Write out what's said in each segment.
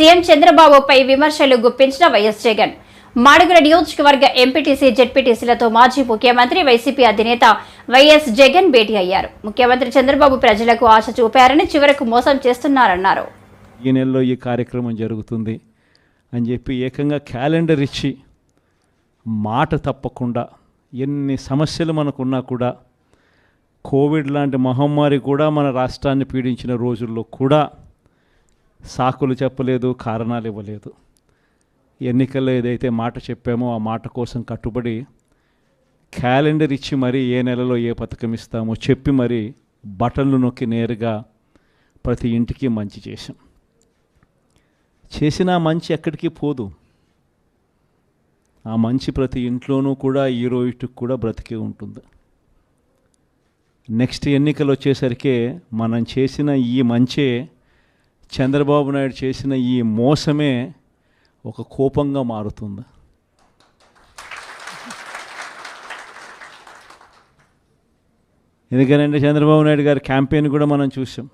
CM చంద్రబాబుపై విమర్శలు గుప్పించిన YS Jagan. Madugula నియోజకవర్గ ఎంపీటీసీ జెడ్పీటీసీలతో మాజీ ముఖ్యమంత్రి వైసీపీ అధినేత వైఎస్ జగన్ భేటీ అయ్యారు. ముఖ్యమంత్రి చంద్రబాబు ప్రజలకు ఆశ చూపారని చివరకు మోసం చేస్తున్నారన్నారు. ఈ నెలలో ఈ కార్యక్రమం జరుగుతుంది అని చెప్పి ఏకంగా క్యాలెండర్ ఇచ్చి మాట తప్పకుండా ఎన్ని సమస్యలు మనకున్నా కూడా కోవిడ్ లాంటి మహమ్మారి కూడా మన రాష్ట్రాన్ని పీడించిన రోజుల్లో కూడా సాకులు చెప్పలేదు కారణాలు ఇవ్వలేదు. ఎన్నికల్లో ఏదైతే మాట చెప్పామో ఆ మాట కోసం కట్టుబడి క్యాలెండర్ ఇచ్చి మరీ ఏ నెలలో ఏ పథకం ఇస్తామో చెప్పి మరీ బటన్లు నొక్కి నేరుగా ప్రతి ఇంటికి మంచి చేశాం. చేసిన మంచి ఎక్కడికి పోదు. ఆ మంచి ప్రతి ఇంట్లోనూ కూడా ఈ రోజుకి కూడా బ్రతికే ఉంటుంది. నెక్స్ట్ ఎన్నికలు వచ్చేసరికి మనం చేసిన ఈ మంచే చంద్రబాబు నాయుడు చేసిన ఈ మోసమే ఒక కోపంగా మారుతుంది. ఎందుకనంటే చంద్రబాబు నాయుడు గారి క్యాంపెయిన్ కూడా మనం చూసాం.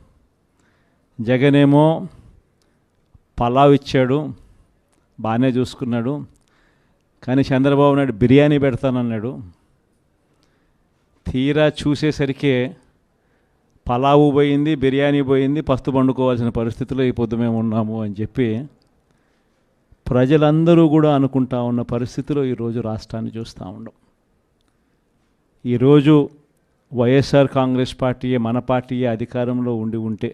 జగన్ ఏమో పలావ్ ఇచ్చాడు బాగానే చూసుకున్నాడు కానీ చంద్రబాబు నాయుడు బిర్యానీ పెడతానన్నాడు. తీరా చూసేసరికి పలావు పోయింది బిర్యానీ పోయింది పస్తు పండుకోవాల్సిన పరిస్థితిలో ఈ పొద్దు మేము ఉన్నాము అని చెప్పి ప్రజలందరూ కూడా అనుకుంటా ఉన్న పరిస్థితిలో ఈరోజు రాష్ట్రాన్ని చూస్తూ ఉండం. ఈరోజు వైఎస్ఆర్ కాంగ్రెస్ పార్టీయే మన పార్టీయే అధికారంలో ఉండి ఉంటే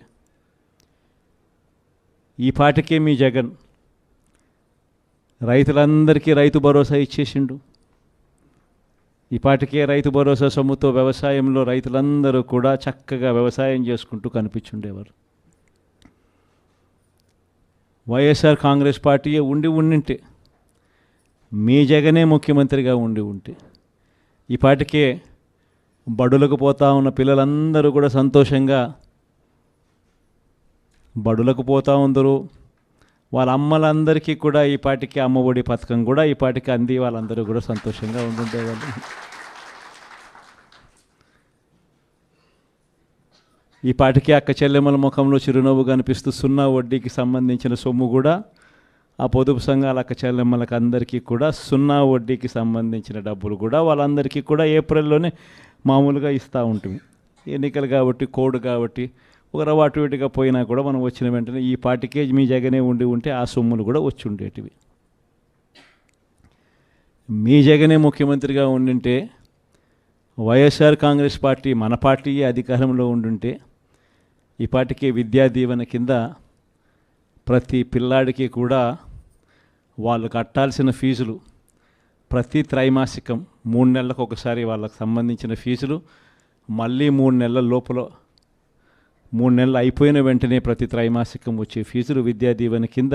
ఈ పాటికే మీ జగన్. రైతులందరికీ రైతు భరోసా ఇచ్చేసిండు. ఇప్పటికే రైతు భరోసా సొమ్ముతో వ్యవసాయంలో రైతులందరూ కూడా చక్కగా వ్యవసాయం చేసుకుంటూ కనిపించుండేవారు. వైఎస్ఆర్ కాంగ్రెస్ పార్టీయే ఉండి ఉండింటే మీ జగనే ముఖ్యమంత్రిగా ఉండి ఉంటే ఈ పాటికే బడులకు పోతా ఉన్న పిల్లలందరూ కూడా సంతోషంగా బడులకు పోతా ఉందరు. వాళ్ళ అమ్మలందరికీ కూడా ఈ పాటికి అమ్మఒడి పథకం కూడా ఈ పాటికి అంది. వాళ్ళందరూ కూడా సంతోషంగా ఉండుండేవాళ్ళు. ఈ పాటికి అక్క చెల్లెమ్మల ముఖంలో చిరునవ్వు కనిపిస్తూ సున్నా వడ్డీకి సంబంధించిన సొమ్ము కూడా ఆ పొదుపు సంఘాల అక్క చెల్లెమ్మలకు అందరికీ కూడా సున్నా వడ్డీకి సంబంధించిన డబ్బులు కూడా వాళ్ళందరికీ కూడా ఏప్రిల్లోనే మామూలుగా ఇస్తూ ఉంటుంది ఎన్నికలు కాబట్టి కోడ్ కాబట్టి ఒక రవాటు ఇటుగా పోయినా కూడా మనం వచ్చిన వెంటనే ఈ పాటికే మీ జగనే ఉండి ఉంటే ఆ సొమ్ములు కూడా వచ్చి ఉండేటివి. మీ జగనే ముఖ్యమంత్రిగా ఉండింటే వైఎస్ఆర్ కాంగ్రెస్ పార్టీ మన పార్టీ అధికారంలో ఉండుంటే ఇప్పటికే విద్యా దీవెన కింద ప్రతి పిల్లాడికి కూడా వాళ్ళు కట్టాల్సిన ఫీజులు ప్రతి త్రైమాసికం మూడు నెలలకు ఒకసారి వాళ్ళకి సంబంధించిన ఫీజులు మళ్ళీ మూడు నెలల లోపల మూడు నెలలు అయిపోయిన వెంటనే ప్రతి త్రైమాసికం వచ్చే ఫీజులు విద్యా దీవెన కింద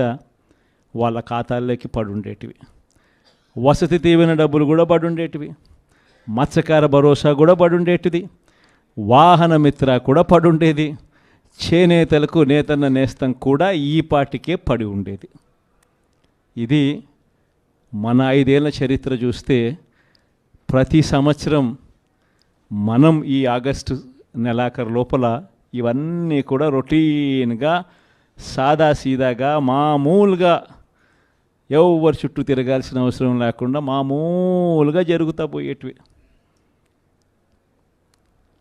వాళ్ళ ఖాతాల్లోకి పడుండేటివి. వసతి దీవెన డబ్బులు కూడా పడుండేటివి. మత్స్యకార భరోసా కూడా పడుండేటిది. వాహన మిత్ర కూడా పడుండేది. చేనేతలకు నేతన్న నేస్తం కూడా ఈ పాటికే పడి ఉండేది. ఇది మన ఐదేళ్ళ చరిత్ర చూస్తే ప్రతి సంవత్సరం మనం ఈ ఆగస్టు నెలాఖరు లోపల ఇవన్నీ కూడా రొటీన్గా సాదాసీదాగా మామూలుగా ఎవరు చుట్టూ తిరగాల్సిన అవసరం లేకుండా మామూలుగా జరుగుతూ పోయేటివి.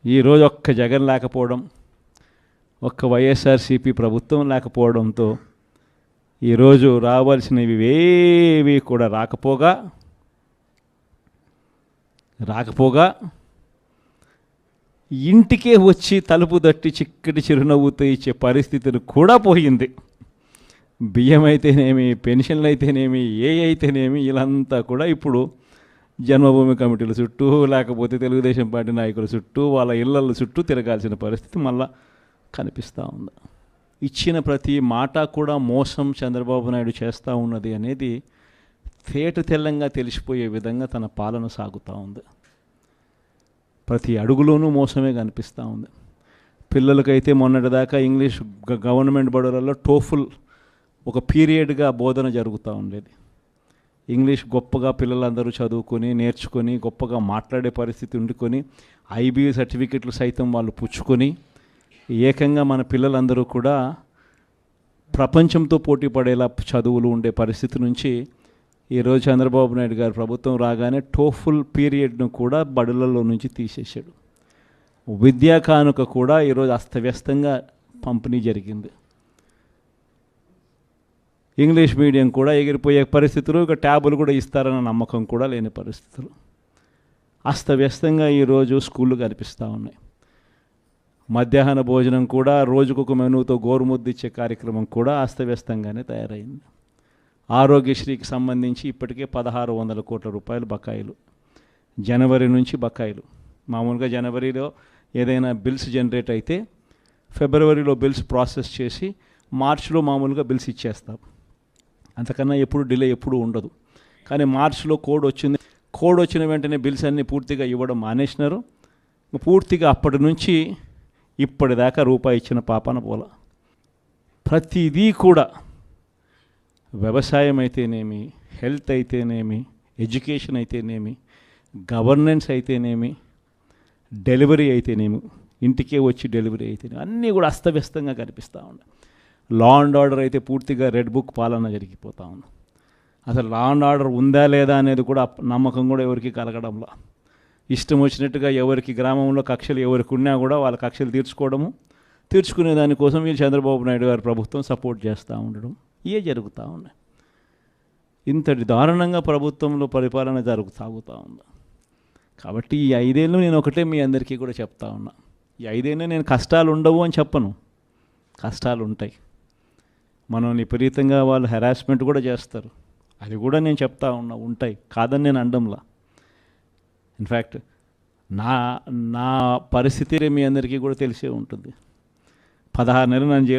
ఈరోజు ఒక్క జగన్ లేకపోవడం ఒక్క వైఎస్ఆర్సీపీ ప్రభుత్వం లేకపోవడంతో ఈరోజు రావాల్సినవి ఏవి కూడా రాకపోగా రాకపోగా ఇంటికే వచ్చి తలుపు తట్టి చిక్కటి చిరునవ్వుతో ఇచ్చే పరిస్థితులు కూడా పోయింది. బియ్యం అయితేనేమి పెన్షన్లు అయితేనేమి ఏ అయితేనేమి ఇలాంతా కూడా ఇప్పుడు జన్మభూమి కమిటీల చుట్టూ లేకపోతే తెలుగుదేశం పార్టీ నాయకుల చుట్టూ వాళ్ళ ఇళ్ళల చుట్టూ తిరగాల్సిన పరిస్థితి మళ్ళీ కనిపిస్తూ ఉంది. ఇచ్చిన ప్రతి మాట కూడా మోసం చంద్రబాబు నాయుడు చేస్తూ ఉన్నది అనేది తేట తెల్లంగా తెలిసిపోయే విధంగా తన పాలన సాగుతూ ఉంది. ప్రతి అడుగులోనూ మోసమే కనిపిస్తూ ఉంది. పిల్లలకైతే మొన్నటిదాకా ఇంగ్లీష్ గ- గవర్నమెంట్ బడులలో టోఫుల్ ఒక పీరియడ్గా బోధన జరుగుతూ ఉండేది. ఇంగ్లీష్ గొప్పగా పిల్లలందరూ చదువుకొని నేర్చుకొని గొప్పగా మాట్లాడే పరిస్థితి ఉండుకొని ఐబీ సర్టిఫికెట్లు సైతం వాళ్ళు పుచ్చుకొని ఏకంగా మన పిల్లలందరూ కూడా ప్రపంచంతో పోటీ పడేలా చదువులు ఉండే పరిస్థితి నుంచి ఈరోజు చంద్రబాబు నాయుడు గారు ప్రభుత్వం రాగానే టోఫుల్ పీరియడ్ను కూడా బడులలో నుంచి తీసేశాడు. విద్యా కానుక కూడా ఈరోజు అస్తవ్యస్తంగా పంపిణీ జరిగింది. ఇంగ్లీష్ మీడియం కూడా ఎగిరిపోయే పరిస్థితులు ఇక ట్యాబులు కూడా ఇస్తారన్న నమ్మకం కూడా లేని పరిస్థితులు. అస్తవ్యస్తంగా ఈరోజు స్కూళ్ళు కనిపిస్తూ ఉన్నాయి. మధ్యాహ్న భోజనం కూడా రోజుకొక మెనూతో గోరుముద్దు ఇచ్చే కార్యక్రమం కూడా అస్తవ్యస్తంగానే తయారైంది. ఆరోగ్యశ్రీకి సంబంధించి ఇప్పటికే పదహారు వందల కోట్ల రూపాయలు బకాయిలు. జనవరి నుంచి బకాయిలు. మామూలుగా జనవరిలో ఏదైనా బిల్స్ జనరేట్ అయితే ఫిబ్రవరిలో బిల్స్ ప్రాసెస్ చేసి మార్చిలో మామూలుగా బిల్స్ ఇచ్చేస్తాం. అంతకన్నా ఎప్పుడు డిలే ఎప్పుడు ఉండదు. కానీ మార్చిలో కోడ్ వచ్చింది. కోడ్ వచ్చిన వెంటనే బిల్స్ అన్నీ పూర్తిగా ఇవ్వడం మానేసినారు. పూర్తిగా అప్పటి నుంచి ఇప్పటిదాకా రూపాయి ఇచ్చిన పాపన పోల. ప్రతిదీ కూడా వ్యవసాయం అయితేనేమి హెల్త్ అయితేనేమి ఎడ్యుకేషన్ అయితేనేమి గవర్నెన్స్ అయితేనేమి డెలివరీ అయితేనేమి ఇంటికే వచ్చి డెలివరీ అయితేనేమి అన్నీ కూడా అస్తవ్యస్తంగా కనిపిస్తూ ఉన్నాయి. లా అండ్ ఆర్డర్ అయితే పూర్తిగా రెడ్ బుక్ పాలన జరిగిపోతూ ఉంది. అసలు లా అండ్ ఆర్డర్ ఉందా లేదా అనేది కూడా నమ్మకం కూడా ఎవరికి కలగడంలా. ఇష్టం వచ్చినట్టుగా ఎవరికి గ్రామంలో కక్షలు ఎవరికి ఉన్నా కూడా వాళ్ళ కక్షలు తీర్చుకోవడము తీర్చుకునే దానికోసం ఈ చంద్రబాబు నాయుడు గారి ప్రభుత్వం సపోర్ట్ చేస్తూ ఉండడం ఇవే జరుగుతూ ఉన్నాయి ఇంతటి దారుణంగా ప్రభుత్వంలో పరిపాలన జరుగు సాగుతూ ఉంది. కాబట్టి ఈ ఐదేళ్ళు నేను ఒకటే మీ అందరికీ కూడా చెప్తా ఉన్నా. ఈ ఐదేళ్ళు నేను కష్టాలు ఉండవు అని చెప్పను. కష్టాలు ఉంటాయి. మనం విపరీతంగా వాళ్ళు హెరాస్మెంట్ కూడా చేస్తారు. అది కూడా నేను చెప్తా ఉన్నా ఉంటాయి. కాదని నేను అండంలా ఇన్ఫ్యాక్ట్ నా నా పరిస్థితి మీ అందరికీ కూడా తెలిసే ఉంటుంది. పదహారు నెలలు నన్ను జైలు